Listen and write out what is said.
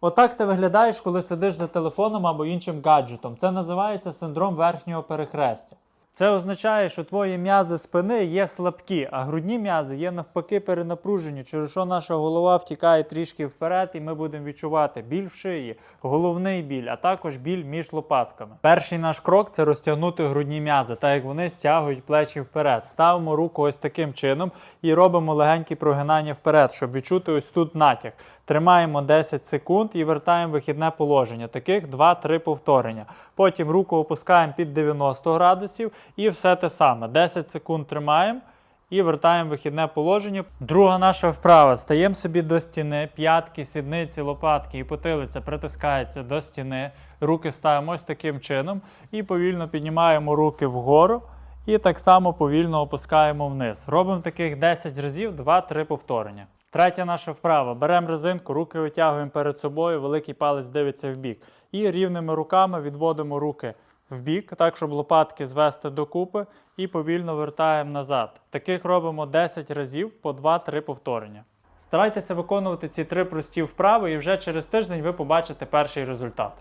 Отак ти виглядаєш, коли сидиш за телефоном або іншим гаджетом. Це називається синдром верхнього перехрестя. Це означає, що твої м'язи спини є слабкі, а грудні м'язи є навпаки перенапружені, через що наша голова втікає трішки вперед, і ми будемо відчувати біль в шиї, головний біль, а також біль між лопатками. Перший наш крок це розтягнути грудні м'язи, так як вони стягують плечі вперед. Ставимо руку ось таким чином і робимо легенькі прогинання вперед, щоб відчути ось тут натяг. Тримаємо 10 секунд і вертаємо вихідне положення. Таких 2-3 повторення. Потім руку опускаємо під 90 градусів і все те саме. 10 секунд тримаємо. І вертаємо вихідне положення. Друга наша вправа. Стаємо собі до стіни, п'ятки, сідниці, лопатки і потилиця притискається до стіни. Руки ставимо ось таким чином і повільно піднімаємо руки вгору. І так само повільно опускаємо вниз. Робимо таких 10 разів, 2-3 повторення. Третя наша вправа. Беремо резинку, руки витягуємо перед собою, великий палець дивиться в бік. І рівними руками відводимо руки в бік, так, щоб лопатки звести докупи, і повільно вертаємо назад. Таких робимо 10 разів по 2-3 повторення. Старайтеся виконувати ці три прості вправи, і вже через тиждень ви побачите перший результат.